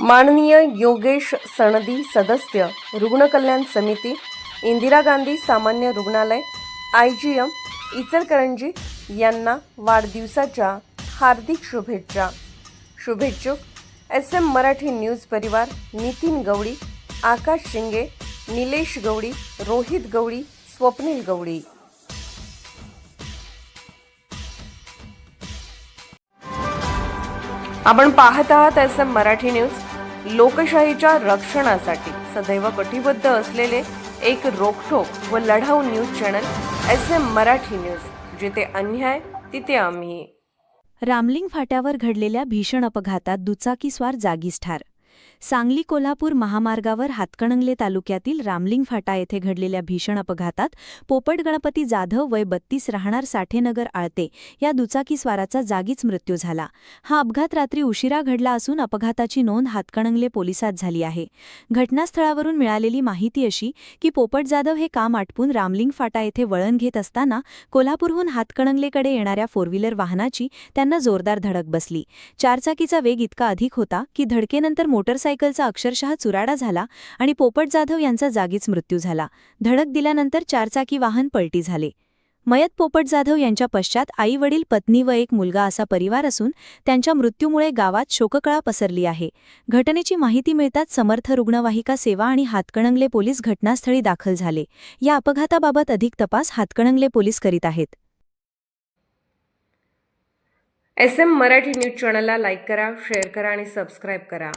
माननीय योगेश सणदी सदस्य रुग्णकल्याण समिती इंदिरा गांधी सामान्य रुग्णालय आय जी एम इचलकरंजी यांना वाढदिवसाच्या हार्दिक शुभेच्छा. शुभेच्छुक एस एम मराठी न्यूज परिवार नितीन गवळी आकाश शिंगे निलेश गवळी रोहित गवळी स्वप्नील गवळी. आपण पाहत आहात एस एम मराठी न्यूज. लोकशाहीच्या रक्षणासाठी सदैव कटिबद्ध असलेले एक रोखठोक व लढाऊ news channel S M Marathi news. जिथे अन्याय तिथे आम्ही. रामलिंग फाट्यावर घडलेल्या भीषण अपघातात दुचाकीस्वार जागीच ठार. सांगली कोल्हापूर महामार्गावर हातकणंगले तालुक्यातील रामलिंग फाटा येथे घडलेल्या भीषण अपघातात पोपट गणपती जाधव वय बत्तीस राहणार साठेनगर आळते या दुचाकीस्वाराचा जागीच मृत्यू झाला. हा अपघात रात्री उशिरा घडला असून अपघाताची नोंद हातकणंगले पोलिसात झाली आहे. घटनास्थळावरून मिळालेली माहिती अशी की पोपट जाधव हे काम आटपून रामलिंग फाटा येथे वळण घेत असताना कोल्हापूरहून हातकणंगलेकडे येणाऱ्या फोर व्हीलर वाहनाची त्यांना जोरदार धडक बसली. चारचाकीचा वेग इतका अधिक होता की धडकेनंतर मोटरसायकलचा अक्षरशः चुराडा झाला आणि पोपट जाधव यांचा जागीच मृत्यू झाला. धडक दिल्यानंतर चारचाकी वाहन पलटी झाले. मयत पोपट जाधव यांच्या पश्चात आई वडील पत्नी व एक मुलगा असा परिवार असून त्यांच्या मृत्यूमुळे गावात शोककळा पसरली आहे. घटनेची माहिती मिळताच समर्थ रुग्णवाहिका सेवा आणि हातकणंगले पोलीस घटनास्थळी दाखल झाले. या अपघाताबाबत अधिक तपास हातकणंगले पोलीस करीत आहेत. एस एम मराठी न्यूज चॅनलला लाईक करा शेअर करा आणि सबस्क्राईब करा.